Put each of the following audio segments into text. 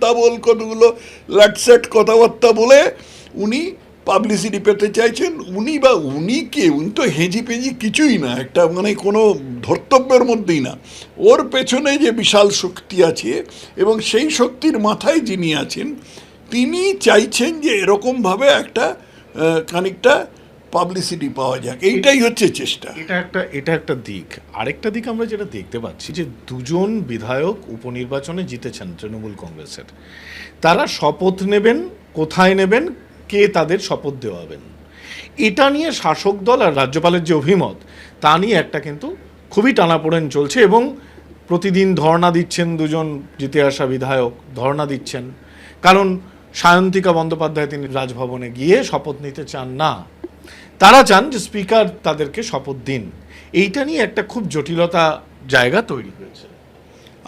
তাবল কতগুলো লাটসেট কথাবার্তা বলে উনি পাবলিসিটি পেতে চাইছেন। উনি বা উনি কে? উনি তো হেজি পেজি কিছুই না। একটা মানে কোনো ধর্তব্যের মধ্যেই না। ওর পেছনে যে বিশাল শক্তি আছে এবং সেই শক্তির মাথায় যিনি আছেন, তিনি চাইছেন যে এরকমভাবে একটা খানিকটা পাবলিসিটি পাওয়া যাক। এইটাই হচ্ছে চেষ্টা। এটা একটা এটা একটা দিক। আরেকটা দিক আমরা যেটা দেখতে পাচ্ছি যে দুজন বিধায়ক উপনির্বাচনে জিতেছেন তৃণমূল কংগ্রেসের। তারা শপথ নেবেন, কোথায় নেবেন, কে তাদের শপথ দেওয়াবেন। এটা নিয়ে শাসক দল আর রাজ্যপালের যে অভিমত, তা নিয়ে একটা কিন্তু খুবই টানাপোড়েন চলছে এবং প্রতিদিন ধর্ণা দিচ্ছেন দুজন জিতে আসা বিধায়ক, ধর্ণা দিচ্ছেন। কারণ সায়ন্তিকা বন্দ্যোপাধ্যায় তিনি রাজভবনে গিয়ে শপথ নিতে চান না। তারা চান যে স্পিকার তাদেরকে শপথ দিন। এইটা নিয়ে একটা খুব জটিলতা জায়গা তৈরি হয়েছে।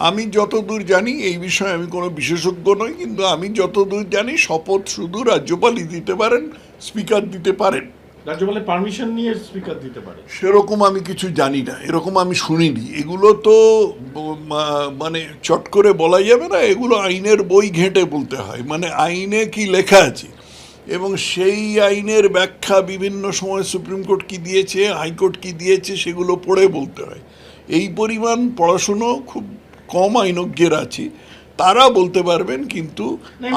আমি যতদূর জানি এই বিষয়ে আমি কোনো বিশেষজ্ঞ নই কিন্তু আমি যতদূর জানি শপথ শুধু রাজ্যপালই দিতে পারেন স্পিকার দিতে পারেন। রাজ্যপালের পারমিশন নিয়ে স্পিকার দিতে পারে সেরকম আমি কিছু জানি না এরকম আমি শুনিনি। এগুলো তো মানে চট করে বলা যাবে না এগুলো আইনের বই ঘেঁটে বলতে হয়। মানে আইনে কি লেখা আছে? এবং সেই আইনের ব্যাখ্যা বিভিন্ন সময় সুপ্রিম কোর্ট কি দিয়েছে হাইকোর্ট কি দিয়েছে সেগুলো পড়ে বলতে হয়। এই পরিমাণ পড়াশুনো খুব কম আইনজ্ঞের আছে। তারা বলতে পারবেন কিন্তু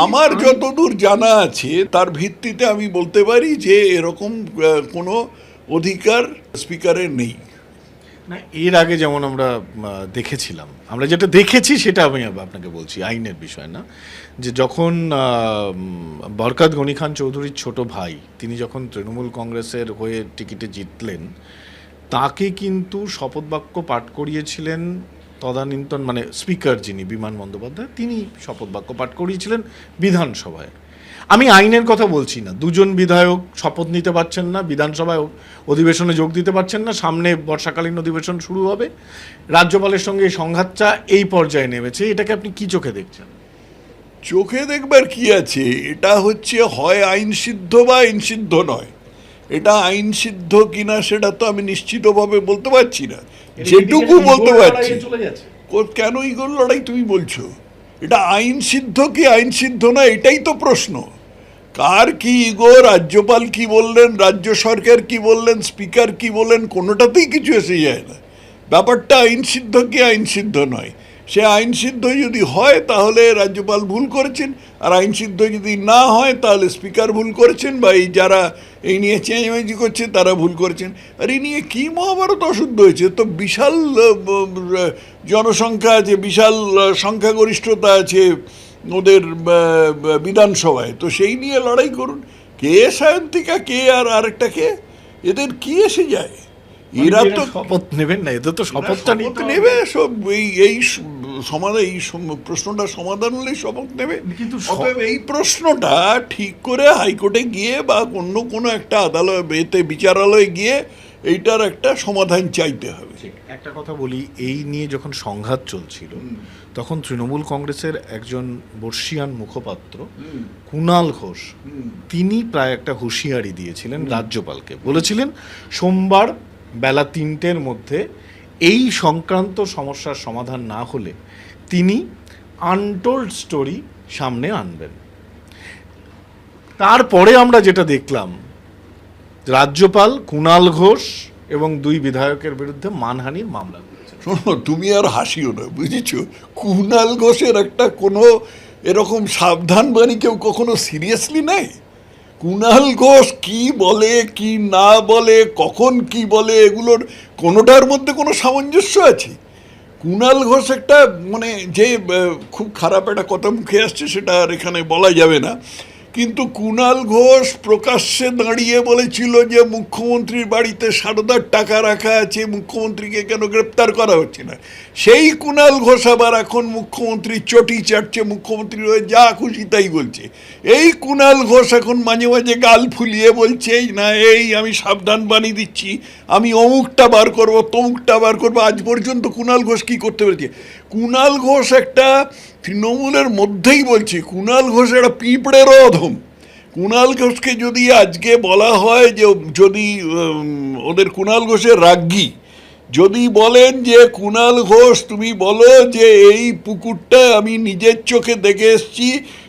আমার যতদূর জানা আছে তার ভিত্তিতে আমি বলতে পারি যে এরকম কোনো অধিকার স্পিকারের নেই। না, এর আগে যেমন আমরা দেখেছিলাম, আমরা যেটা দেখেছি সেটা আমি আপনাকে বলছি, আইনের বিষয় না, যে যখন বরকাত গনি খান চৌধুরীর ছোট ভাই, তিনি যখন তৃণমূল কংগ্রেসের হয়ে টিকিটে জিতলেন, তাকে কিন্তু শপথ বাক্য পাঠ করিয়েছিলেন তদানীন্তন মানে স্পিকার যিনি বিমান বন্দ্যোপাধ্যায়, তিনি শপথ বাক্য পাঠ করিয়েছিলেন বিধানসভায়। আমি আইনের কথা বলছি না। দুজন বিধায়ক শপথ নিতে পারছেন না বিধানসভায় অধিবেশনে যোগ দিতে পারছেন না সামনে বর্ষাকালীন অধিবেশন শুরু হবে। রাজ্যপালের সঙ্গে এই সংঘাতটা এই পর্যায়ে নেমেছে। এটাকে আপনি কি চোখে দেখছেন? চোখে দেখবার কি আছে? এটা হচ্ছে হয় আইন সিদ্ধ বা আইন সিদ্ধ নয়। এটা আইন সিদ্ধ কিনা সেটা তো আমি নিশ্চিতভাবে বলতে পারছি না। যেটুকু বলতে পারছি। কো- কেন ইগোর লড়াই তুমি বলছো? এটা আইন সিদ্ধ কি আইন সিদ্ধ না এটাই তো প্রশ্ন। কার কি ইগো? রাজ্যপাল কি বললেন? রাজ্য সরকার কি বললেন? স্পিকার কি বললেন? কোনোটাতেই কিছু এসে যায় না। ব্যাপারটা আইন সিদ্ধ কি আইন সিদ্ধ নয়। সে আইন সিদ্ধ যদি হয়, তাহলে রাজ্যপাল ভুল করেছেন। আর আইন সিদ্ধ যদি না হয়, তাহলে স্পিকার ভুল করেছেন বা এই যারা এই নিয়ে চেঁচামেচি করছে, তারা ভুল করেছেন। আর এই নিয়ে কী মহাভারত অশুদ্ধ হয়েছে? তো বিশাল জনসংখ্যা আছে, বিশাল সংখ্যাগরিষ্ঠতা আছে। ওদের বিধানসভায়। তো সেই নিয়ে লড়াই করুন। কে সায়ন্তিকা কে আর আরেকটা কে এদের কি এসে যায়? এরা তো শপথ নেবেন না এদের তো শপথটা শপথ নিতে নেবে সব এই এই সমাধান এই প্রশ্নটা সমাধান হলেই শপথ নেবে। কিন্তু অতএব এই প্রশ্নটা ঠিক করে হাইকোর্টে গিয়ে বা অন্য কোনো একটা আদালত এতে বিচারালয়ে গিয়ে এইটার একটা সমাধান চাইতে হবে। একটা কথা বলি এই নিয়ে যখন সংঘাত চলছিল তখন তৃণমূল কংগ্রেসের একজন বর্ষিয়ান মুখপাত্র কুণাল ঘোষ তিনি প্রায় একটা হুঁশিয়ারি দিয়েছিলেন রাজ্যপালকে। বলেছিলেন সোমবার বেলা তিনটের মধ্যে এই সংক্রান্ত সমস্যার সমাধান না হলে তিনি আনটোল্ড স্টোরি সামনে আনবেন। তারপরে আমরা যেটা দেখলাম রাজ্যপাল কুণাল ঘোষ এবং দুই বিধায়কের বিরুদ্ধে মানহানির মামলা শোনো, তুমি আর হাসিও না, বুঝেছ? কুণাল ঘোষের একটা কোনো এরকম সাবধান বাণী কেউ কখনো সিরিয়াসলি নেয়? কুণাল ঘোষ কি বলে, কি না বলে, কখন কি বলে, এগুলোর কোনোটার মধ্যে কোনো সামঞ্জস্য আছে? কুণাল ঘোষ একটা মানে যে খুব খারাপ একটা কথা মুখে আসছে, সেটা আর এখানে বলা যাবে না। কিন্তু কুণাল ঘোষ প্রকাশ্যে দাঁড়িয়ে বলেছিল যে মুখ্যমন্ত্রীর বাড়িতে সারদার টাকা রাখা আছে, মুখ্যমন্ত্রীকে কেন গ্রেপ্তার করা হচ্ছে না? সেই কুণাল ঘোষ আবার এখন মুখ্যমন্ত্রী, চটি চাটছে, মুখ্যমন্ত্রী হয়ে যা খুশি তাই বলছে। এই কুণাল ঘোষ এখন মাঝে মাঝে গাল ফুলিয়ে বলছে "এই না, এই আমি সাবধান বানিয়ে দিচ্ছি, আমি অমুকটা বার করব, তমুকটা বার করব, আজ পর্যন্ত কুণাল ঘোষ কি করতে পেরেছে? কুণাল ঘোষ একটা তৃণমূলের মধ্যেই বলছি, কুণাল ঘোষ একটা পিঁপড়েরও অধম। কুণাল ঘোষকে যদি আজকে বলা হয় যে, যদি ওদের কুণাল ঘোষের রাজ্ঞী যদি বলেন যে কুণাল ঘোষ তুমি বলো যে এই পুকুরটা আমি নিজের চোখে দেখে এসছি।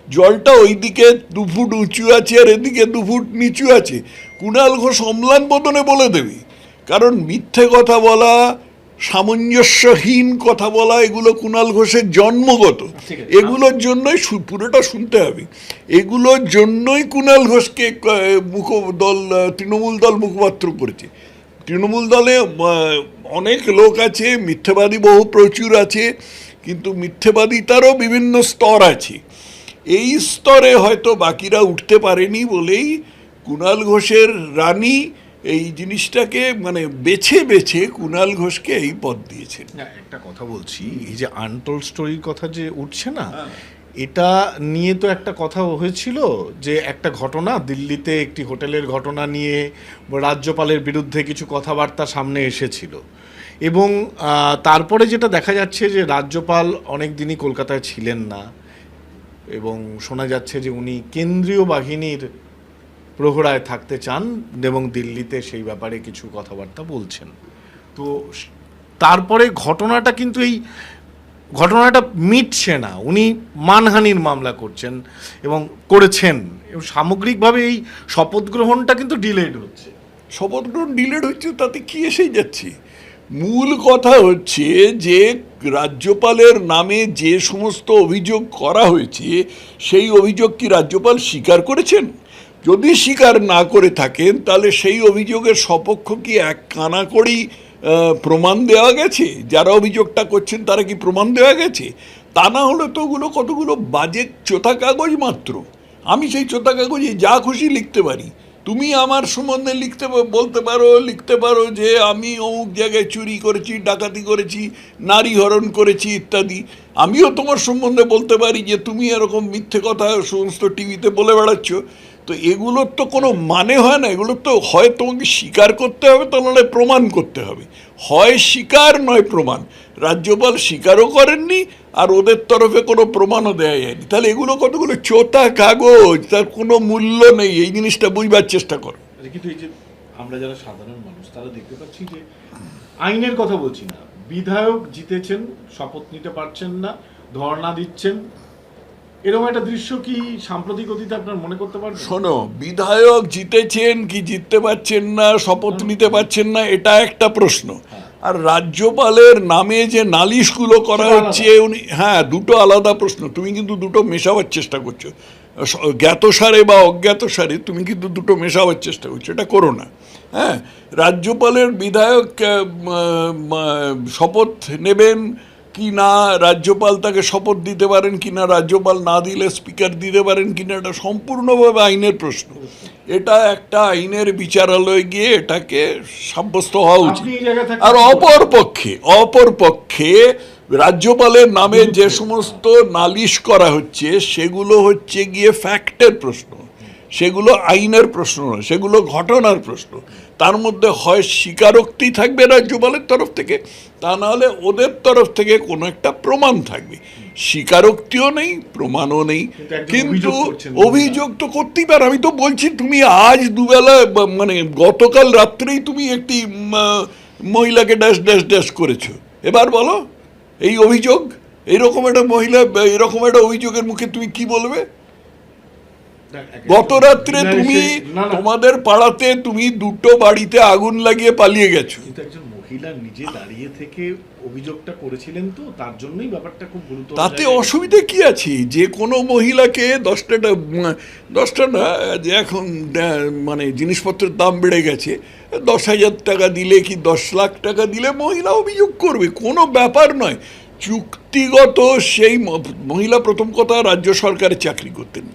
জলটা ওইদিকে দু ফুট উঁচু আছে আর এদিকে দু ফুট নিচু আছে। কুণাল ঘোষ অম্লান বদনে বলে দেবে। কারণ মিথ্যে কথা বলা সামঞ্জস্যহীন কথা বলা এগুলো কুণাল ঘোষের জন্মগত। এগুলোর জন্যই পুরোটা শুনতে হবে। এগুলোর জন্যই কুণাল ঘোষকে মুখ দল তৃণমূল দল মুখপাত্র করেছে। তৃণমূল দলে অনেক লোক আছে মিথ্যাবাদী বহু প্রচুর আছে কিন্তু মিথ্যেবাদিতারও বিভিন্ন স্তর আছে। এই স্তরে হয়তো বাকিরা উঠতে পারেনি বলেই কুণাল ঘোষের রানী এই জিনিসটাকে মানে বেছে বেছে কুণাল ঘোষকে এই পদ দিয়েছেন। একটা কথা বলছি এই যে আনটোল স্টোরির কথা যে উঠছে না এটা নিয়ে তো একটা কথা হয়েছিল যে একটা ঘটনা, দিল্লিতে একটি হোটেলের ঘটনা নিয়ে রাজ্যপালের বিরুদ্ধে কিছু কথাবার্তা সামনে এসেছিল। এবং তারপরে যেটা দেখা যাচ্ছে যে রাজ্যপাল অনেক দিনই কলকাতায় ছিলেন না এবং শোনা যাচ্ছে যে উনি কেন্দ্রীয় বাহিনীর প্রহরায় থাকতে চান এবং দিল্লিতে সেই ব্যাপারে কিছু কথাবার্তা বলছেন। তো, তারপরে ঘটনাটা কিন্তু এই ঘটনাটা মিটছে না। উনি মানহানির মামলা করছেন এবং করেছেন। এবং সামগ্রিকভাবে এই শপথ গ্রহণটা কিন্তু ডিলেড হচ্ছে। শপথ গ্রহণ ডিলেট হচ্ছে, তাতে কি এসে যাচ্ছে? মূল কথা হচ্ছে যে, রাজ্যপালের নামে যে সমস্ত অভিযোগ করা হয়েছে, সেই অভিযোগ কি রাজ্যপাল স্বীকার করেছেন? যদি স্বীকার না করে থাকেন, তাহলে সেই অভিযোগের সপক্ষ কি এক কানা করেই প্রমাণ দেওয়া গেছে? যারা অভিযোগটা করছেন, তারা কি প্রমাণ দেওয়া গেছে? তা না হলে তো ওগুলো কতগুলো বাজে চোথা কাগজ মাত্র। আমি সেই চোথা কাগজে যা খুশি লিখতে পারি। তুমি আমার সম্বন্ধে লিখতে বলতে পারো, লিখতে পারো যে আমি অমুক জায়গায় চুরি করেছি, ডাকাতি করেছি, নারী হরণ করেছি ইত্যাদি। আমিও তোমার সম্বন্ধে বলতে পারি যে তুমি এরকম মিথ্যে কথা সমস্ত টিভিতে বলে বেড়াচ্ছ। তো এগুলোর তো কোনো মানে হয় না এগুলোর তো হয় তোমাকে স্বীকার করতে হবে তা নাহলে প্রমাণ করতে হবে। হয় স্বীকার, নয় প্রমাণ। রাজ্যপাল স্বীকারও করেননি আর ওদের তরফে কোনো প্রমাণও দেওয়া যায়নি। তাহলে এগুলো কতগুলো চোতা কাগজ? তার কোনো মূল্য নেই। এই জিনিসটা বুঝবার চেষ্টা করো। কিন্তু এই যে আমরা যারা সাধারণ মানুষ, তারা দেখতে পাচ্ছি যে আইনের কথা বলছি না। বিধায়ক জিতেছেন, শপথ নিতে পারছেন না, ধর্ণা দিচ্ছেন এরকম একটা দৃশ্য কি সাম্প্রতিক অতীতে আপনার মনে করতে পারবেন? শোনো বিধায়ক জিতেছেন কি জিততে পারছেন না শপথ নিতে পারছেন না এটা একটা প্রশ্ন। আর রাজ্যপালের নামে যে নালিশগুলো করা হচ্ছে উনি হ্যাঁ দুটো আলাদা প্রশ্ন। তুমি কিন্তু দুটো মেশাবার চেষ্টা করছ। জ্ঞাতসারে বা অজ্ঞাতসারে তুমি কিন্তু দুটো মেশাবার চেষ্টা করছ। এটা করো না। হ্যাঁ রাজ্যপালের বিধায়ক শপথ নেবেন কি না রাজ্যপাল তাকে শপথ দিতে পারেন কি না রাজ্যপাল না দিলে স্পিকার দিতে পারেন কি না এটা সম্পূর্ণভাবে আইনের প্রশ্ন। এটা একটা আইনের বিচারালয়ে গিয়ে এটাকে সাব্যস্ত হওয়া উচিত। আর অপর পক্ষে অপর পক্ষে রাজ্যপালের নামে যে সমস্ত নালিশ করা হচ্ছে সেগুলো হচ্ছে গিয়ে ফ্যাক্টের প্রশ্ন। সেগুলো আইনের প্রশ্ন নয় সেগুলো ঘটনার প্রশ্ন। তার মধ্যে হয় স্বীকারোক্তি থাকবে রাজ্যপালের তরফ থেকে তা নাহলে ওদের তরফ থেকে কোনো একটা প্রমাণ থাকবে। স্বীকারোক্তিও নেই প্রমাণও নেই কিন্তু অভিযোগ তো করতেই পারে। আমি তো বলছি তুমি আজ দুবেলা মানে গতকাল রাত্রেই তুমি একটি মহিলাকে ড্যাশ ড্যাশ ড্যাশ করেছ। এবার বলো এই অভিযোগ এইরকম একটা মহিলা এরকম একটা অভিযোগের মুখে তুমি কি বলবে? গত রাত্রে তুমি তোমাদের পাড়াতে তুমি দুটো বাড়িতে আগুন লাগিয়ে পালিয়ে গেছো। একজন মহিলা নিজে দাঁড়িয়ে থেকে অভিযোগটা করেছিলেন তো তার জন্যই ব্যাপারটা খুব গুরুত্ব তাতে অসুবিধা কি আছে? যে কোনো মহিলাকে দশটা দশটা না যে এখন মানে জিনিসপত্রের দাম বেড়ে গেছে দশ হাজার টাকা দিলে কি দশ লাখ টাকা দিলে মহিলা অভিযোগ করবে? কোনো ব্যাপার নয়। চুক্তিগত সেই মহিলা প্রথম কথা রাজ্য সরকারের চাকরি করতেন।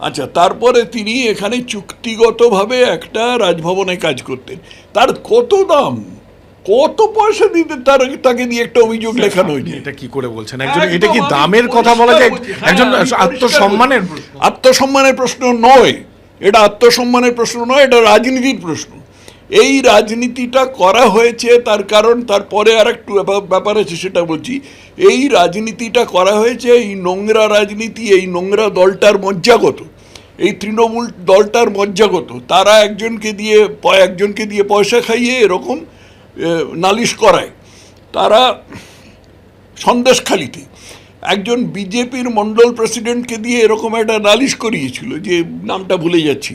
আচ্ছা তারপরে তিনি এখানে চুক্তিগতভাবে একটা রাজভবনে কাজ করতেন। তার কত দাম? কত পয়সা দিতে তার তাকে দিয়ে একটা অভিযোগ লেখানো হয়েছে এটা কি করে বলছেন? একজন এটা কি দামের কথা বলা যায়? একজন হ্যাঁ, আত্মসম্মানের আত্মসম্মানের প্রশ্ন নয়। এটা আত্মসম্মানের প্রশ্ন নয় এটা রাজনীতির প্রশ্ন। এই রাজনীতিটা করা হয়েছে তার কারণ তারপরে আর একটু ব্যাপার আছে সেটা বলছি। এই রাজনীতিটা করা হয়েছে এই নোংরা রাজনীতি এই নোংরা দলটার মজ্জাগত। এই তৃণমূল দলটার মজ্জাগত তারা একজনকে দিয়ে একজনকে দিয়ে পয়সা খাইয়ে এরকম নালিশ করায়। তারা সন্দেশখালিতে একজন বিজেপির মন্ডল প্রেসিডেন্টকে দিয়ে এরকম একটা নালিশ করিয়েছিল যে, নামটা ভুলে যাচ্ছি।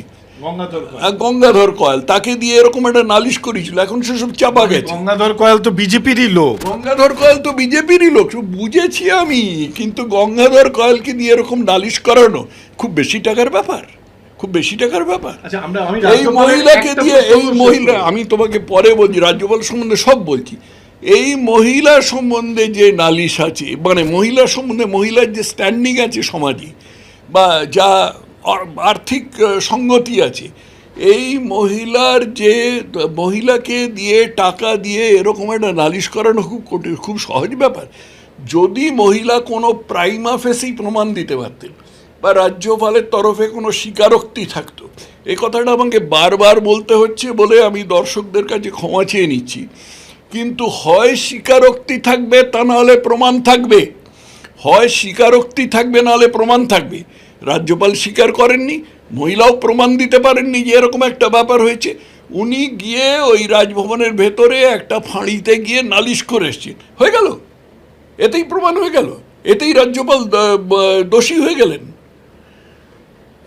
গঙ্গাধর কয়াল। তাকে দিয়ে এরকম একটা নালিশ করেছিল এখন সেসব চাপা গেছে। গঙ্গাধর কয়াল তো বিজেপিরই লোক। গঙ্গাধর কয়াল তো বিজেপিরই লোক সব বুঝেছি আমি কিন্তু গঙ্গাধর কয়ালকে দিয়ে এরকম নালিশ করানো খুব বেশি টাকার ব্যাপার খুব বেশি টাকার ব্যাপার। আচ্ছা এই মহিলাকে দিয়ে এই মহিলা আমি তোমাকে পরে বলছি রাজ্যপাল সম্বন্ধে সব বলছি। এই মহিলা সম্বন্ধে যে নালিশ আছে মানে মহিলা সম্বন্ধে মহিলার যে স্ট্যান্ডিং আছে সমাজে বা যা আর্থিক সঙ্গতি আছে। এই মহিলার যে, মহিলাকে দিয়ে টাকা দিয়ে এরকম একটা নালিশ করানো খুব কঠিন, খুব সহজ ব্যাপার। যদি মহিলা কোনো প্রাইমা ফেসেই প্রমাণ দিতে পারতেন বা রাজ্যপালের তরফে কোনো স্বীকারোক্তি থাকতো এই কথাটা আমাকে বারবার বলতে হচ্ছে বলে আমি দর্শকদের কাছে ক্ষমা চেয়ে নিচ্ছি। কিন্তু হয় স্বীকারোক্তি থাকবে তা নাহলে প্রমাণ থাকবে, হয় স্বীকারোক্তি থাকবে নাহলে প্রমাণ থাকবে। রাজ্যপাল স্বীকার করেননি, মহিলাও প্রমাণ দিতে পারেননি যে এরকম একটা ব্যাপার হয়েছে। উনি গিয়ে ওই রাজভবনের ভেতরে একটা ফাঁড়িতে গিয়ে নালিশ করে এসছেন। হয়ে গেল? এতেই প্রমাণ হয়ে গেল। এতেই রাজ্যপাল দোষী হয়ে গেলেন।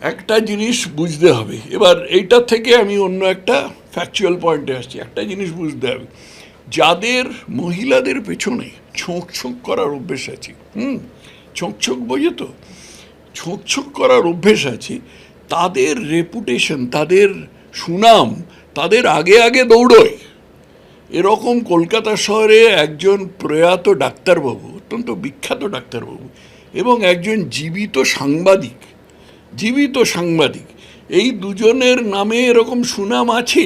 একটা জিনিস বুঝতে হবে। এবার এইটার থেকে আমি অন্য একটা ফ্যাকচুয়াল পয়েন্টে আসছি। একটা জিনিস বুঝতে হবে। যাদের মহিলাদের পেছনে ছোঁক ছোঁক করার অভ্যেস আছে, হুম? ছোঁক ছোঁক বোঝে তো? ছোঁক ছোঁক করার অভ্যেস আছে, তাদের রেপুটেশন তাদের সুনাম, তাদের আগে আগে দৌড়য়। এরকম কলকাতা শহরে একজন প্রয়াত ডাক্তারবাবু, অত্যন্ত বিখ্যাত ডাক্তারবাবু এবং একজন জীবিত সাংবাদিক জীবিত সাংবাদিক। এই দুজনের নামে এরকম সুনাম আছে?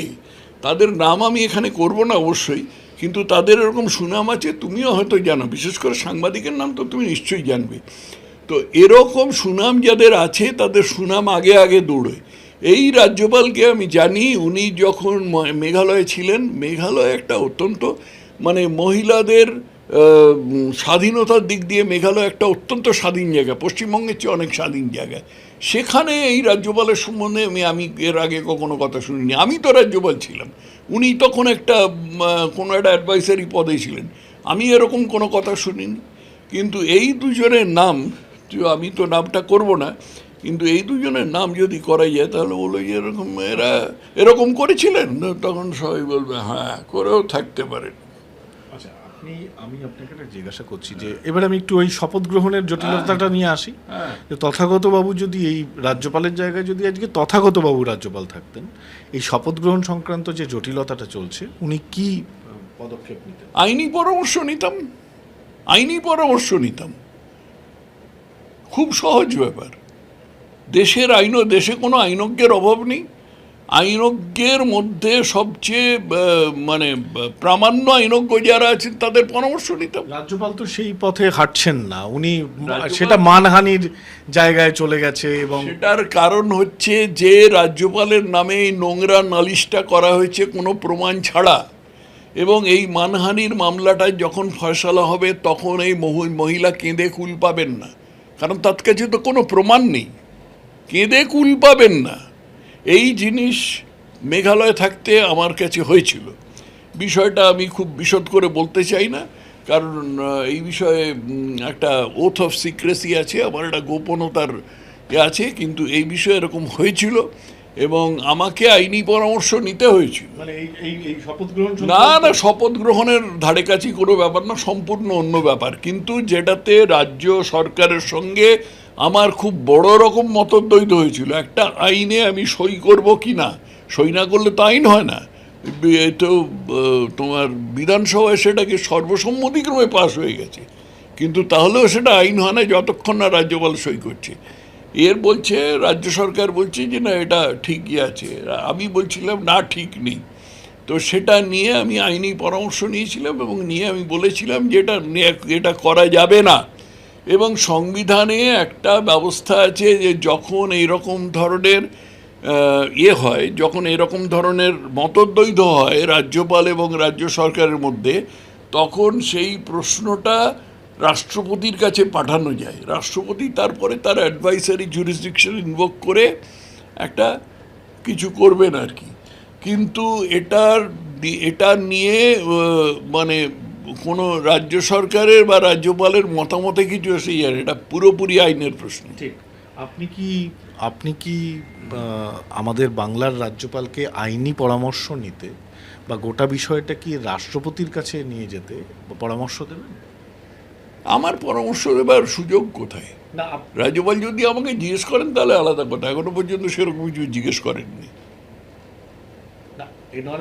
তাদের নাম আমি এখানে করব না অবশ্যই, কিন্তু তাদের এরকম সুনাম আছে, তুমিও হয়তো জানো। বিশেষ করে সাংবাদিকের নাম তো তুমি নিশ্চয়ই জানবে। তো এরকম সুনাম যাদের আছে, তাদের সুনাম আগে আগে দৌড়য় এই রাজ্যপালকে আমি জানি, উনি যখন মেঘালয়ে ছিলেন, মেঘালয় একটা অত্যন্ত মানে মহিলাদের স্বাধীনতার দিক দিয়ে মেঘালয় একটা অত্যন্ত স্বাধীন জায়গা। পশ্চিমবঙ্গের চেয়ে অনেক স্বাধীন জায়গা। সেখানে এই রাজ্যপালের সম্বন্ধে আমি আমি এর আগে কখনো কথা শুনিনি। আমি তো রাজ্যপাল ছিলাম। উনি তখন একটা কোনো একটা অ্যাডভাইসারি পদে ছিলেন। আমি এরকম কোনো কথা শুনিনি। কিন্তু এই দুজনের নাম আমি তো নামটা করব না কিন্তু এই দুজনের নাম যদি করা যায় তাহলে বলো যে এরকম এরা এরকম করেছিলেন? তখন সবাই বলবে হ্যাঁ করেও থাকতে পারেন আচ্ছা আপনি আমি আপনাকে একটা জিজ্ঞাসা করছি যে এবার আমি একটু ওই শপথ গ্রহণের জটিলতাটা নিয়ে আসি। যে তথাগত বাবু যদি এই রাজ্যপালের জায়গায় যদি আজকে তথাগত বাবু রাজ্যপাল থাকতেন এই শপথ গ্রহণ সংক্রান্ত যে জটিলতাটা চলছে উনি কি পদক্ষেপ নিতেন? আইনি পরামর্শ নিতাম। আইনি পরামর্শ নিতাম। খুব সহজ ব্যাপার। দেশের আইন দেশে কোনো আইনজ্ঞের অভাব নেই। আইনজ্ঞের মধ্যে সবচেয়ে মানে প্রামাণ্য আইনজ্ঞ যারা আছেন তাদের পরামর্শ নিতে রাজ্যপাল তো সেই পথে হাঁটছেন না। উনি সেটা মানহানির জায়গায় চলে গেছে এবং সেটার কারণ হচ্ছে যে রাজ্যপালের নামে এই নোংরা নালিশটা করা হয়েছে কোনো প্রমাণ ছাড়া। এবং এই মানহানির মামলাটা যখন ফয়সালা হবে তখন এই মহিলা কেঁদে কুল পাবেন না। কারণ তার কাছে তো কোনো প্রমাণ নেই। কেঁদে কুল পাবেন না। এই জিনিস মেঘালয় থাকতে আমার কাছে হয়েছিল। বিষয়টা আমি খুব বিশদ করে বলতে চাই না, কারণ এই বিষয়ে একটা ওথ অফ সিক্রেসি আছে, আমার একটা গোপনতার আছে, কিন্তু এই বিষয়ে এরকম হয়েছিল। এবং আমাকে আইনি পরামর্শ নিতে হয়েছিল। মানে এই এই এই শপথ গ্রহণ না না শপথ গ্রহণের ধারে কাছে কোনো ব্যাপার না সম্পূর্ণ অন্য ব্যাপার। কিন্তু যেটাতে রাজ্য সরকারের সঙ্গে আমার খুব বড় রকম মতদ্বৈত হয়েছিল একটা আইনে আমি সই করব কি না সই না করলে তো আইন হয় না। তো তোমার বিধানসভায় সেটাকে সর্বসম্মতিক্রমে পাশ হয়ে গেছে। কিন্তু তাহলেও সেটা আইন হয় না যতক্ষণ না রাজ্যপাল সই করছে। এর বলছে, রাজ্য সরকার বলছে যে, না, এটা ঠিকই আছে। আমি বলছিলাম, না, ঠিক নেই। তো সেটা নিয়ে আমি আইনি পরামর্শ নিয়েছিলাম এবং নিয়ে আমি বলেছিলাম যে, এটা এটা করা যাবে না। এবং সংবিধানে একটা ব্যবস্থা আছে যে, যখন এইরকম ধরনের ইয়ে হয়, যখন এরকম ধরনের মতদ্বৈধ হয় রাজ্যপাল এবং রাজ্য সরকারের মধ্যে, তখন সেই প্রশ্নটা রাষ্ট্রপতির কাছে পাঠানো যায়। রাষ্ট্রপতি তারপরে তার অ্যাডভাইসারি জুরিসডিকশন ইনভোক করে একটা কিছু করবেন আর কি। কিন্তু এটার এটা নিয়ে মানে কোনো রাজ্য সরকারের বা রাজ্যপালের মতামতে কিছু এসে যায় এটা পুরোপুরি আইনের প্রশ্ন। ঠিক। আপনি কি আপনি কি আমাদের বাংলার রাজ্যপালকে আইনি পরামর্শ নিতে বা গোটা বিষয়টা কি রাষ্ট্রপতির কাছে নিয়ে যেতে বা পরামর্শ দেবেন? আমার পরামর্শ দেবার সুযোগ কোথায়? না রাজ্যপাল যদি আমাকে জিজ্ঞেস করেন তাহলে আলাদা কথা। এখনও পর্যন্ত সেরকম কিছু জিজ্ঞেস করেননি।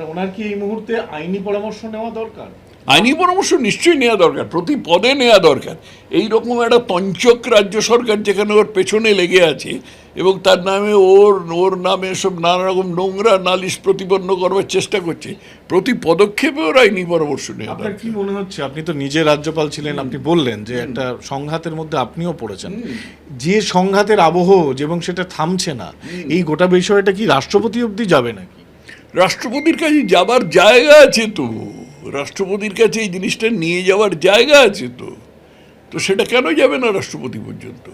ওনার কি এই মুহূর্তে আইনি পরামর্শ নেওয়া দরকার? আইনি পরামর্শ নিশ্চয়ই নেওয়া দরকার প্রতি পদে নেওয়া দরকার। এই রকম একটা পঞ্চক রাজ্য সরকার যেখানে ওর পেছনে লেগে আছে এবং তার নামে ওর ওর নামে সব নানা রকম নোংরা নালিশ প্রতিপন্ন করবার চেষ্টা করছে প্রতি পদক্ষেপে ওর আইনি পরামর্শ নেওয়া আপনার দরকার। কি মনে হচ্ছে? আপনি তো নিজে রাজ্যপাল ছিলেন আপনি বললেন যে একটা সংঘাতের মধ্যে আপনিও পড়েছেন। যে সংঘাতের আবহ এবং সেটা থামছে না এই গোটা বিষয়টা কি রাষ্ট্রপতি অবধি যাবে নাকি? রাষ্ট্রপতির কাছে যাবার জায়গা আছে তো। রাষ্ট্রপতির কাছে এই জিনিসটা নিয়ে যাওয়ার জায়গা আছে তো। তো সেটা কেন যাবে না রাষ্ট্রপতি পর্যন্ত?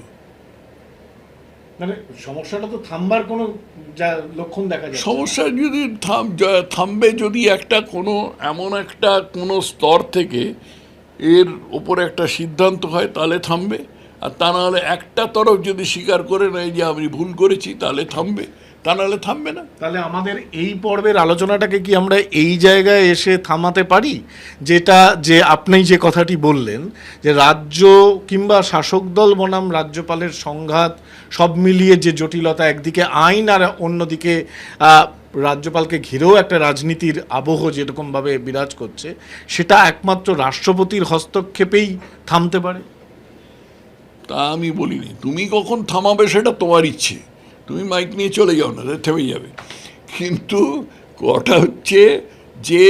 মানে সমস্যাটা তো থামবার কোনো লক্ষণ দেখা যায় সমস্যা যদি থাম থামবে যদি একটা কোনো এমন একটা কোনো স্তর থেকে এর ওপরে একটা সিদ্ধান্ত হয় তাহলে থামবে। আর তা নাহলে একটা তরফ যদি স্বীকার করে নেয় যে আমি ভুল করেছি তাহলে থামবে। তা নাহলে থামবে না। তাহলে আমাদের এই পর্বের আলোচনাটাকে কি আমরা এই জায়গায় এসে থামাতে পারি? যেটা যে আপনি যে কথাটি বললেন যে রাজ্য কিংবা শাসক দল বনাম রাজ্যপালের সংঘাত সব মিলিয়ে যে জটিলতা একদিকে আইন আর অন্যদিকে রাজ্যপালকে ঘিরেও একটা রাজনীতির আবহ যেরকমভাবে বিরাজ করছে সেটা একমাত্র রাষ্ট্রপতির হস্তক্ষেপেই থামতে পারে? তা আমি বলিনি। তুমি কখন থামাবে সেটা তোমার ইচ্ছে। তুমি মাইক নিয়ে চলে যাও না থেমে যাবে। কিন্তু কটা হচ্ছে যে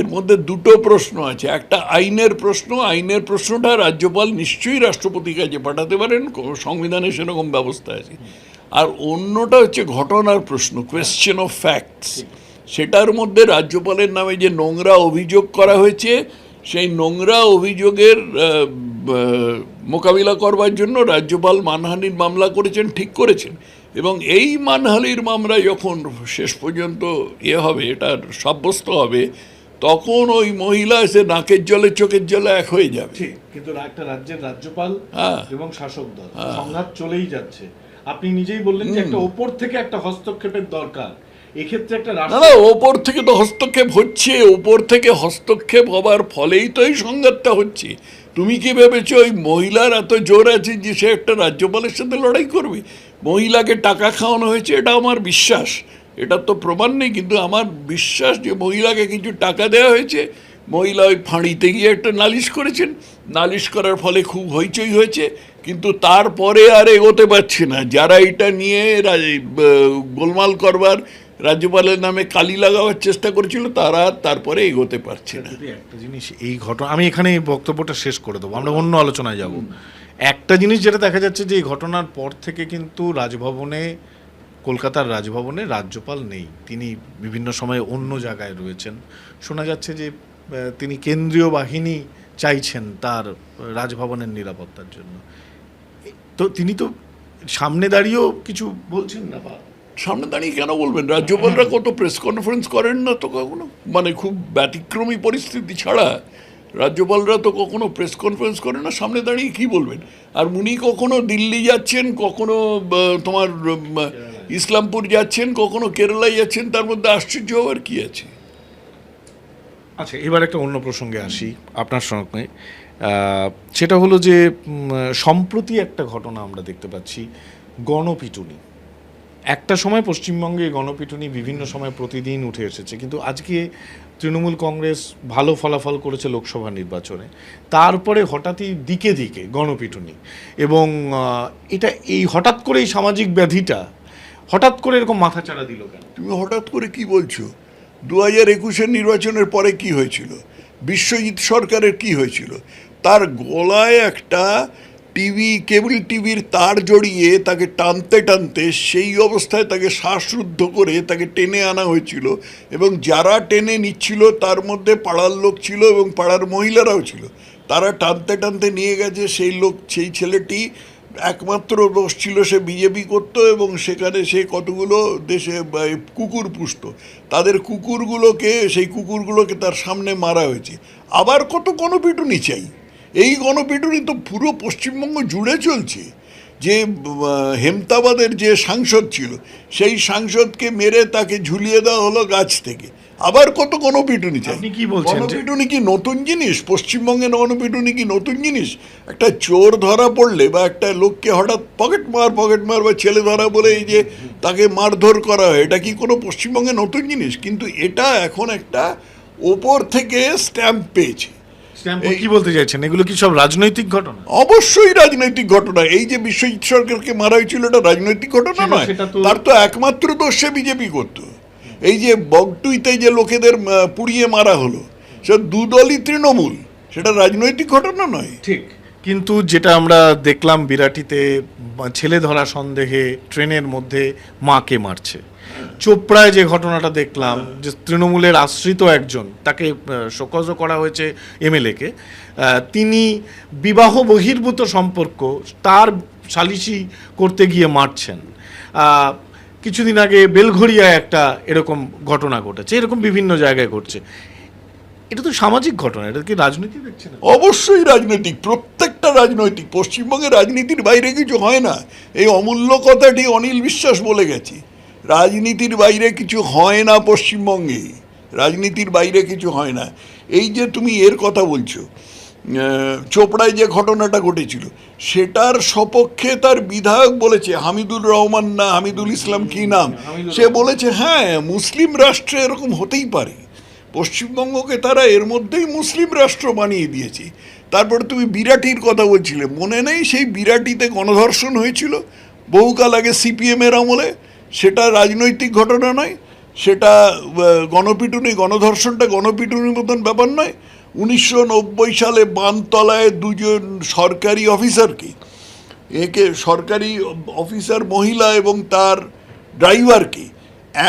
এর মধ্যে দুটো প্রশ্ন আছে। একটা আইনের প্রশ্ন, আইনের প্রশ্নটা রাজ্যপাল নিশ্চয়ই রাষ্ট্রপতির কাছে পাঠাতে পারেন সংবিধানে সেরকম ব্যবস্থা আছে। আর অন্যটা হচ্ছে ঘটনার প্রশ্ন কোয়েশ্চেন অফ ফ্যাক্টস সেটার মধ্যে রাজ্যপালের নামে যে নোংরা অভিযোগ করা হয়েছে, সেই নোংরা অভিযোগের মোকাবিলা করবার জন্য রাজ্যপাল মানহানির মামলা করেছেন, ঠিক করেছেন। এবং এই মানহানির মামলা যখন শেষ পর্যন্ত ইয়ে হবে এটার সাব্যস্ত হবে তখন ওই মহিলা এসে নাকের জলে চোখের জলে এক হয়ে যাবে। ঠিক কিন্তু একটা রাজ্যের রাজ্যপাল হ্যাঁ। এবং শাসক দল সংঘাত চলেই যাচ্ছে। আপনি নিজেই বললেন যে একটা ওপর থেকে একটা হস্তক্ষেপের দরকার। এক্ষেত্রে একটা না না ওপর থেকে তো হস্তক্ষেপ হচ্ছে ওপর থেকে হস্তক্ষেপ হবার ফলেই তো এই সংঘাতটা হচ্ছে। তুমি কি ভেবেছো ওই মহিলার এত জোর আছে যে সে একটা রাজ্যপালের সাথে লড়াই করবে? মহিলাকে টাকা খাওয়ানো হয়েছে, এটা আমার বিশ্বাস। এটা তো প্রমাণ নেই, কিন্তু আমার বিশ্বাস যে মহিলাকে কিছু টাকা দেওয়া হয়েছে, মহিলা ওই ফাঁড়িতে গিয়ে একটা নালিশ করেছেন। নালিশ করার ফলে খুব হইচই হয়েছে, কিন্তু তারপরে আর এগোতে পারছে না। যারা এটা নিয়ে গোলমাল করবার, রাজ্যপালের নামে কালি লাগাবার চেষ্টা করেছিল, তারা তারপরে এগোতে পারছে না। একটা জিনিস এই ঘটনা আমি এখানে বক্তব্যটা শেষ করে দেবো। আমরা অন্য আলোচনায় যাব। একটা জিনিস যেটা দেখা যাচ্ছে যে এই ঘটনার পর থেকে কিন্তু রাজভবনে কলকাতার রাজভবনে রাজ্যপাল নেই। তিনি বিভিন্ন সময়ে অন্য জায়গায় রয়েছেন। শোনা যাচ্ছে যে তিনি কেন্দ্রীয় বাহিনী চাইছেন তার রাজভবনের নিরাপত্তার জন্য। তো তিনি তো সামনে দাঁড়িয়েও কিছু বলছেন না বা? সামনে দাঁড়িয়ে কেন বলবেন? রাজ্যপালরা কত প্রেস কনফারেন্স করেন না তো কখনো? মানে খুব ব্যতিক্রমী পরিস্থিতি ছাড়া রাজ্যপালরা তো কখনো প্রেস কনফারেন্স করে না, সামনে দাঁড়িয়ে কি বলবেন? আর উনি কখনো দিল্লি যাচ্ছেন, কখনো তোমার ইসলামপুর যাচ্ছেন, কখনো কেরালায় যাচ্ছেন, তার মধ্যে আশ্চর্য হওয়ার কি আছে? আচ্ছা এবার একটা অন্য প্রসঙ্গে আসি আপনার সঙ্গে। সেটা হলো যে সম্প্রতি একটা ঘটনা আমরা দেখতে পাচ্ছি গণপিটুনি। একটা সময় পশ্চিমবঙ্গে গণপিটুনি বিভিন্ন সময় প্রতিদিন উঠে এসেছে, কিন্তু আজকে তৃণমূল কংগ্রেস ভালো ফলাফল করেছে লোকসভা নির্বাচনে। তারপরে হঠাৎই দিকে দিকে গণপিটুনি এবং এটা এই হঠাৎ করে এই সামাজিক ব্যাধিটা হঠাৎ করে এরকম মাথাচাড়া দিল কেন? তুমি হঠাৎ করে কি বলছো? দু হাজার একুশের নির্বাচনের পরে কি হয়েছিল? বিশ্বজিৎ সরকারের কি হয়েছিল? তার গলায় একটা টিভি, কেবল টিভির তার জড়িয়ে তাকে টানতে টানতে সেই অবস্থায় তাকে শ্বাসরুদ্ধ করে তাকে টেনে আনা হয়েছিল এবং যারা টেনে নিচ্ছিল তার মধ্যে পাড়ার লোক ছিল এবং পাড়ার মহিলারাও ছিল। তারা টানতে টানতে নিয়ে গেছে সেই লোক, সেই ছেলেটি। একমাত্র দোষ ছিল সে বিজেপি করতো এবং সেখানে সে কতগুলো দেশে কুকুর পুষত। তাদের কুকুরগুলোকে, সেই কুকুরগুলোকে তার সামনে মারা হয়েছে। আবার কত কোনো পিটুনি চাই? এই গণপিটুনি তো পুরো পশ্চিমবঙ্গ জুড়ে চলছে। যে হেমতাবাদের যে সাংসদ ছিল সেই সাংসদকে মেরে তাকে ঝুলিয়ে দেওয়া হলো গাছ থেকে। আবার কত গণপিটুনি চাই। কি বলছেন গণপিটুনি কি নতুন জিনিস? পশ্চিমবঙ্গে গণপিটুনি কি নতুন জিনিস? একটা চোর ধরা পড়লে বা একটা লোককে হঠাৎ পকেট মার পকেট মার বা ছেলে ধরা বলে এই যে তাকে মারধর করা হয় এটা কি কোনো পশ্চিমবঙ্গে নতুন জিনিস? কিন্তু এটা এখন একটা ওপর থেকে স্ট্যাম্প পেয়েছে। কি বলতে চাইছেন? এগুলো কি সব রাজনৈতিক ঘটনা? অবশ্যই রাজনৈতিক ঘটনা। এই যে বিশ্বজিৎ সরকারকে মারা হয়েছিল এটা রাজনৈতিক ঘটনা নয়। তার তো একমাত্র দোষ সে বিজেপি করতো। এই যে বগটুইতে যে লোকেদের পুড়িয়ে মারা হলো সে দুদলই তৃণমূল। সেটা রাজনৈতিক ঘটনা নয়। ঠিক। কিন্তু যেটা আমরা দেখলাম বিরাটিতে ছেলে ধরা সন্দেহে ট্রেনের মধ্যে মাকে মারছে। চোপড়ায় যে ঘটনাটা দেখলাম, যে তৃণমূলের আশ্রিত একজন, তাকে শোকজ করা হয়েছে এমএলএ এমএলএকে তিনি বিবাহ বহির্ভূত সম্পর্ক তার সালিসি করতে গিয়ে মারছেন। কিছুদিন আগে বেলঘড়িয়ায় একটা এরকম ঘটনা ঘটেছে, এরকম বিভিন্ন জায়গায় ঘটছে। এটা তো সামাজিক ঘটনা, এটা কি রাজনীতি দেখছে না অবশ্যই রাজনৈতিক, প্রত্যেকটা রাজনৈতিক পশ্চিমবঙ্গে রাজনীতির বাইরে কিছু হয় না। এই অমূল্য কথাটি অনিল বিশ্বাস বলে গেছে। রাজনীতির বাইরে কিছু হয় না পশ্চিমবঙ্গে। রাজনীতির বাইরে কিছু হয় না। এই যে তুমি এর কথা বলছো চোপড়ায় যে ঘটনাটা ঘটেছিল সেটার সপক্ষে তার বিধায়ক বলেছে হামিদুর রহমান না হামিদুল ইসলাম কি নাম? সে বলেছে হ্যাঁ মুসলিম রাষ্ট্রে এরকম হতেই পারে। পশ্চিমবঙ্গকে তারা এর মধ্যেই মুসলিম রাষ্ট্র বানিয়ে দিয়েছে। তারপরে তুমি বিরাটির কথা বলছিলে মনে নেই সেই বিরাটিতে গণধর্ষণ হয়েছিল? বহুকাল আগে সিপিএমের আমলে সেটা রাজনৈতিক ঘটনা নয়, সেটা গণপিটুনি, গণধর্ষণটা গণপিটুনির মতন ব্যাপার নয়। উনিশশো সালে বানতলায় দুজন সরকারি অফিসারকে একে সরকারি অফিসার মহিলা এবং তার ড্রাইভারকে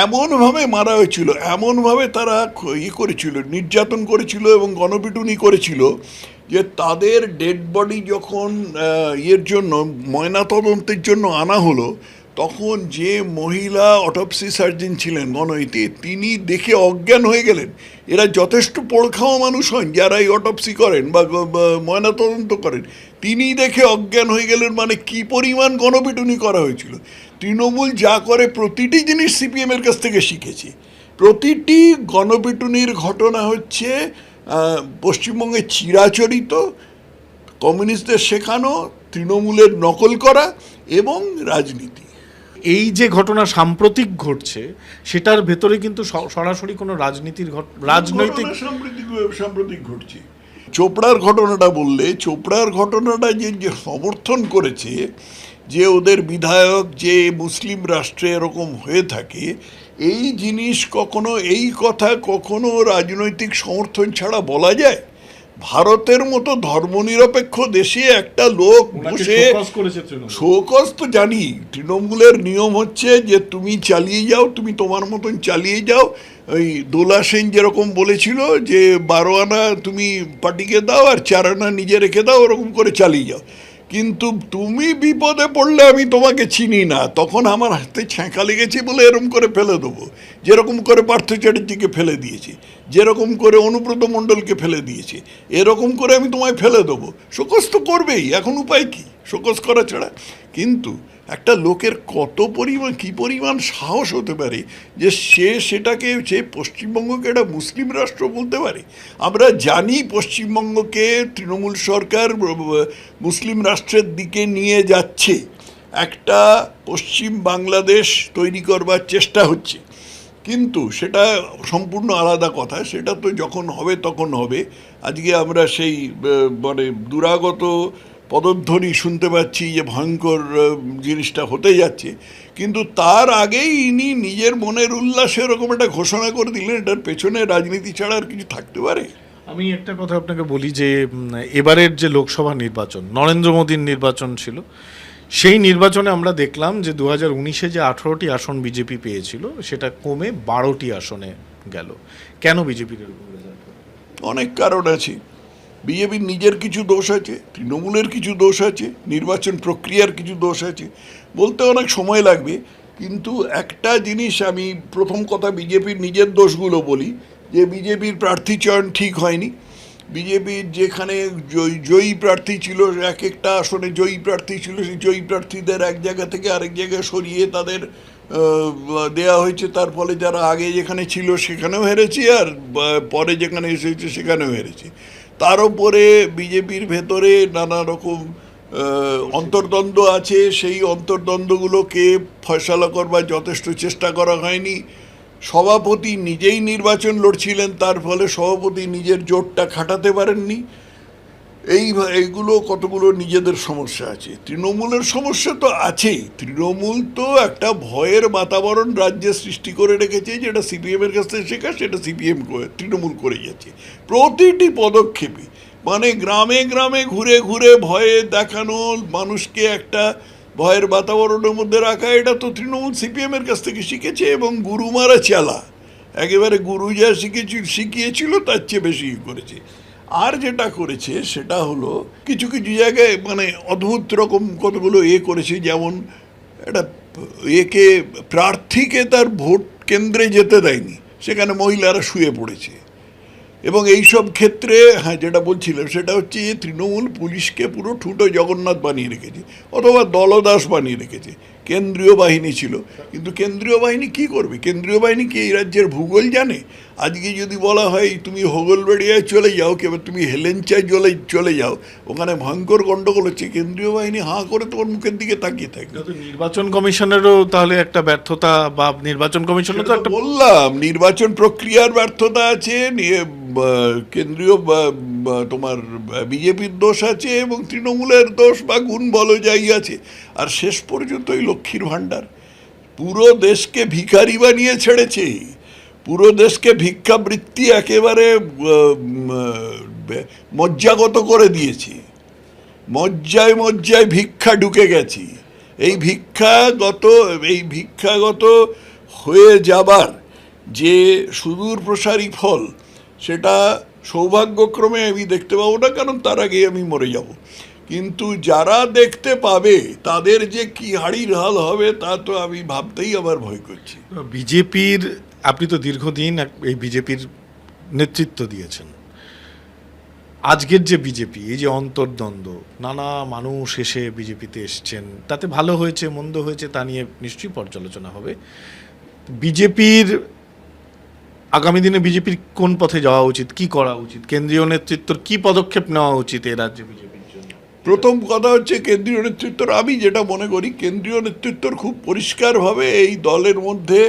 এমনভাবে মারা হয়েছিল, এমনভাবে তারা ইয়ে করেছিল, নির্যাতন করেছিল এবং গণপিটুনি করেছিল যে তাদের ডেড বডি যখন ইয়ের জন্য, ময়নাতদন্তের জন্য আনা হলো তখন যে মহিলা অটপসি সার্জন ছিলেন গণইতে তিনি দেখে অজ্ঞান হয়ে গেলেন। এরা যথেষ্ট পড়খাওয়া মানুষ হন যারা এই অটপসি করেন বা ময়নাতদন্ত করেন। তিনি দেখে অজ্ঞান হয়ে গেলেন মানে কি পরিমাণ গণপিটুনি করা হয়েছিল। তৃণমূল যা করে প্রতিটি জিনিস সিপিএমের কাছ থেকে শিখেছে। প্রতিটি গণপিটুনির ঘটনা হচ্ছে পশ্চিমবঙ্গে চিরাচরিত, কমিউনিস্টদের শেখানো, তৃণমূলের নকল করা এবং রাজনীতি। এই যে ঘটনা সাম্প্রতিক ঘটছে সেটার ভেতরে কিন্তু সরাসরি কোনো রাজনীতির ঘট- রাজনৈতিক সাম্প্রতিক ঘটছে। চোপড়ার ঘটনাটা বললে চোপড়ার ঘটনাটা যে যে সমর্থন করেছে যে ওদের বিধায়ক যে মুসলিম রাষ্ট্রে এরকম হয়ে থাকে এই জিনিস কখনো এই কথা কখনো রাজনৈতিক সমর্থন ছাড়া বলা যায়? ভারতের মতো ধর্মনিরপেক্ষ দেশে একটা লোক বসে শোকজ তো জানি তৃণমূলের নিয়ম হচ্ছে যে তুমি চালিয়ে যাও তুমি তোমার মতন চালিয়ে যাও। ওই দোলা সেন যেরকম বলেছিল যে বারো আনা তুমি পার্টিকে দাও আর চার আনা নিজে রেখে দাও ওরকম করে চালিয়ে যাও। কিন্তু তুমি বিপদে পড়লে আমি তোমাকে চিনি না। তখন আমার হাতে ছ্যাঁকা লেগেছে বলে এরকম করে ফেলে দেবো। যেরকম করে পার্থ চ্যাটার্জিকে ফেলে দিয়েছে, যেরকম করে অনুব্রত মণ্ডলকে ফেলে দিয়েছে, এরকম করে আমি তোমায় ফেলে দেবো। শোকস্ত করবেই, এখন উপায় কি? শোকস করা ছাড়া। কিন্তু একটা লোকের কত পরিমাণ, কি পরিমাণ সাহস হতে পারে যে সে সেটাকে, সে পশ্চিমবঙ্গকে একটা মুসলিম রাষ্ট্র বলতে পারে? আমরা জানি পশ্চিমবঙ্গকে তৃণমূল সরকার মুসলিম রাষ্ট্রের দিকে নিয়ে যাচ্ছে। একটা পশ্চিম বাংলাদেশ তৈরি করবার চেষ্টা হচ্ছে। কিন্তু সেটা সম্পূর্ণ আলাদা কথা। সেটা তো যখন হবে তখন হবে। আজকে আমরা সেই মানে দুরাগত পদধ্বনি শুনতে পাচ্ছি যে ভয়ঙ্কর জিনিসটা হতে যাচ্ছে। কিন্তু তার আগেই ইনি নিজের মনের উল্লাসে এরকম একটা ঘোষণা করে দিলেন এটার পেছনে রাজনীতি ছাড়া আর কিছু থাকতে পারে? আমি একটা কথা আপনাকে বলি যে এবারের যে লোকসভা নির্বাচন নরেন্দ্র মোদীর নির্বাচন ছিল সেই নির্বাচনে আমরা দেখলাম যে দু হাজার উনিশে যে আঠারোটি আসন বিজেপি পেয়েছিল সেটা কমে বারোটি আসনে গেল। কেন বিজেপির এরকম অনেক কারণ আছে। বিজেপির নিজের কিছু দোষ আছে, তৃণমূলের কিছু দোষ আছে, নির্বাচন প্রক্রিয়ার কিছু দোষ আছে, বলতে অনেক সময় লাগবে। কিন্তু একটা জিনিস আমি প্রথম কথা বিজেপির নিজের দোষগুলো বলি, যে বিজেপির প্রার্থী চয়ন ঠিক হয়নি। বিজেপির যেখানে জয়ী প্রার্থী ছিল, এক একটা আসনে জয়ী প্রার্থী ছিল, সেই জয়ী প্রার্থীদের এক জায়গা থেকে আরেক জায়গায় সরিয়ে তাদের দেয়া হয়েছে। তার ফলে যারা আগে যেখানে ছিল সেখানেও হেরেছে আর পরে যেখানে এসেছে সেখানেও হেরেছে। তার উপরে বিজেপির ভেতরে নানা রকম অন্তর্দ্বন্দ্ব আছে। সেই অন্তর্দ্বন্দ্বগুলোকে ফয়সালা করবার যথেষ্ট চেষ্টা করা হয়নি। সভাপতি নিজেই নির্বাচন লড়ছিলেন, তার ফলে সভাপতি নিজের জোটটা খাটাতে পারেননি। এই এইগুলো কতগুলো নিজেদের সমস্যা আছে? তৃণমূলের সমস্যা তো আছেই। তৃণমূল তো একটা ভয়ের বাতাবরণ রাজ্যে সৃষ্টি করে রেখেছে, যেটা সিপিএমের কাছ থেকে শেখা, সেটা সিপিএম করে তৃণমূল করে যাচ্ছে। প্রতিটি পদক্ষেপে মানে গ্রামে গ্রামে ঘুরে ঘুরে ভয়ে দেখানো, মানুষকে একটা ভয়ের বাতাবরণের মধ্যে রাখা, এটা তো তৃণমূল সিপিএমের কাছ থেকে শিখেছে এবং গুরুমারা চালা। একেবারে গুরু যা শিখেছিল শিখিয়েছিল, তার চেয়ে বেশি করেছে। আর যেটা করেছে সেটা হলো কিছু কিছু জায়গায় মানে অদ্ভুত রকম কতগুলো এ করেছে, যেমন একটা একে প্রার্থীকে তার ভোট কেন্দ্রে যেতে দেয়নি, সেখানে মহিলারা শুয়ে পড়েছে। এবং এই সব ক্ষেত্রে হ্যাঁ যেটা বলছিলাম, সেটা হচ্ছে তৃণমূল পুলিশকে পুরো ঠুটো জগন্নাথ বানিয়ে রেখেছে, অথবা দলদাস বানিয়ে রেখেছে। কেন্দ্রীয় বাহিনী ছিল। কিন্তু কেন্দ্রীয় বাহিনী কি করবে? কেন্দ্রীয় বাহিনী কি এই রাজ্যের ভূগোল জানে? আজকে যদি বলা হয় তুমি হোগলবেড়িয়ায় চলে যাও কিংবা তুমি হেলেঞ্চায় চলে চলে যাও। ওখানে ভয়ঙ্কর গণ্ডগোল হচ্ছে। কেন্দ্রীয় বাহিনী হাঁ করে তোমার মুখের দিকে তাকিয়ে থাকে নির্বাচন কমিশনেরও তাহলে একটা ব্যর্থতা বা নির্বাচন কমিশনের তো একটা বললাম নির্বাচন প্রক্রিয়ার ব্যর্থতা আছে নিয়ে, কেন্দ্রীয় তোমার বিজেপির দোষ আছে এবং তৃণমূলের দোষ বা গুণ বলো যাই আছে। আর শেষ পর্যন্ত ওই লক্ষ্মীর ভাণ্ডার। পুরো দেশকে ভিখারি বানিয়ে ছেড়েছে। পুরো দেশকে ভিক্ষাবৃত্তি একেবারে মজ্জাগত করে দিয়েছে। মজ্জায় মজ্জায় ভিক্ষা ঢুকে গেছি। এই ভিক্ষাগত এই ভিক্ষাগত হয়ে যাবার যে সুদূর প্রসারী ফল, সেটা সৌভাগ্যক্রমে আমি দেখতে পাবো না, কারণ তার আগে আমি মরে যাব। কিন্তু যারা দেখতে পাবে তাদের যে কি হাড়ির হাল হবে তা তো আমি ভাবতেই আবার ভয় করছি। বিজেপির, আপনি তো দীর্ঘদিন এই বিজেপির নেতৃত্ব দিয়েছেন। আজকের যে বিজেপি, এই যে অন্তর্দ্বন্দ্ব, নানা মানুষ এসে বিজেপিতে এসছেন, তাতে ভালো হয়েছে, মন্দ হয়েছে তা নিয়ে নিশ্চয়ই পর্যালোচনা হবে। বিজেপির, আগামী দিনে বিজেপির কোন পথে যাওয়া উচিত, কি করা উচিত, কেন্দ্রীয় নেতৃত্বর কি পদক্ষেপ নেওয়া উচিত এ রাজ্যে জন্য প্রথম কথা হচ্ছে কেন্দ্রীয় নেতৃত্বর, আমি যেটা মনে করি, কেন্দ্রীয় নেতৃত্বর খুব পরিষ্কারভাবে এই দলের মধ্যে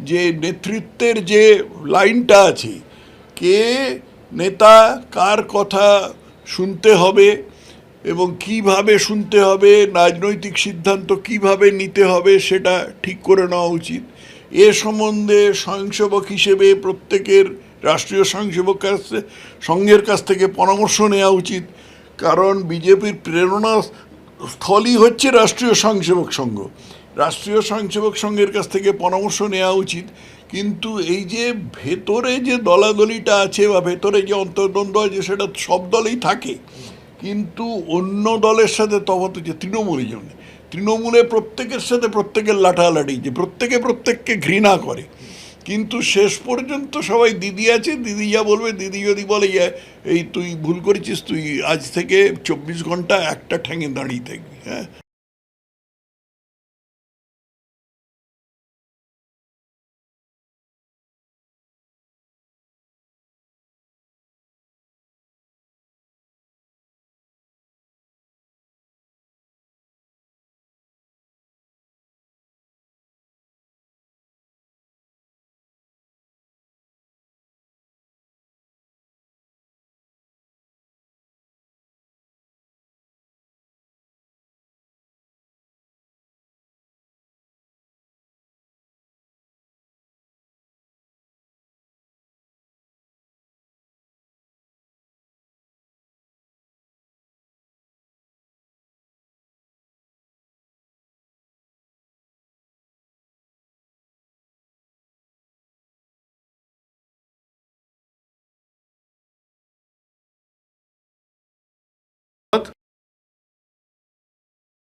যে নেতৃত্বের যে লাইনটা আছে, কে নেতা, কার কথা শুনতে হবে এবং কীভাবে শুনতে হবে, রাজনৈতিক সিদ্ধান্ত কীভাবে নিতে হবে সেটা ঠিক করে নেওয়া উচিত। এ সম্বন্ধে স্বয়ংসেবক হিসেবে প্রত্যেকের রাষ্ট্রীয় স্বয়ংসেবক কাছ, সংঘের কাছ থেকে পরামর্শ নেওয়া উচিত। কারণ বিজেপির প্রেরণা স্থলই হচ্ছে রাষ্ট্রীয় স্বয়ংসেবক সংঘ। রাষ্ট্রীয় স্বয়ংসেবক সংঘের কাছ থেকে পরামর্শ নেওয়া উচিত। কিন্তু এই যে ভেতরে যে দলাদলিটা আছে বা ভেতরে যে অন্তর্দ্বন্দ্ব আছে, সেটা সব দলেই থাকে। কিন্তু অন্য দলের সাথে তফাৎ হচ্ছে তৃণমূলে যেমন তৃণমূলে প্রত্যেকের সাথে প্রত্যেকের লাঠালাঠি যে প্রত্যেকে প্রত্যেককে ঘৃণা করে। কিন্তু শেষ পর্যন্ত সবাই, দিদি আছে, দিদি যা বলবে, দিদি যদি বলে যায় এই তুই ভুল করেছিস, তুই আজ থেকে চব্বিশ ঘণ্টা একটা ঠ্যাঙে দাঁড়িয়ে থাকবি। হ্যাঁ?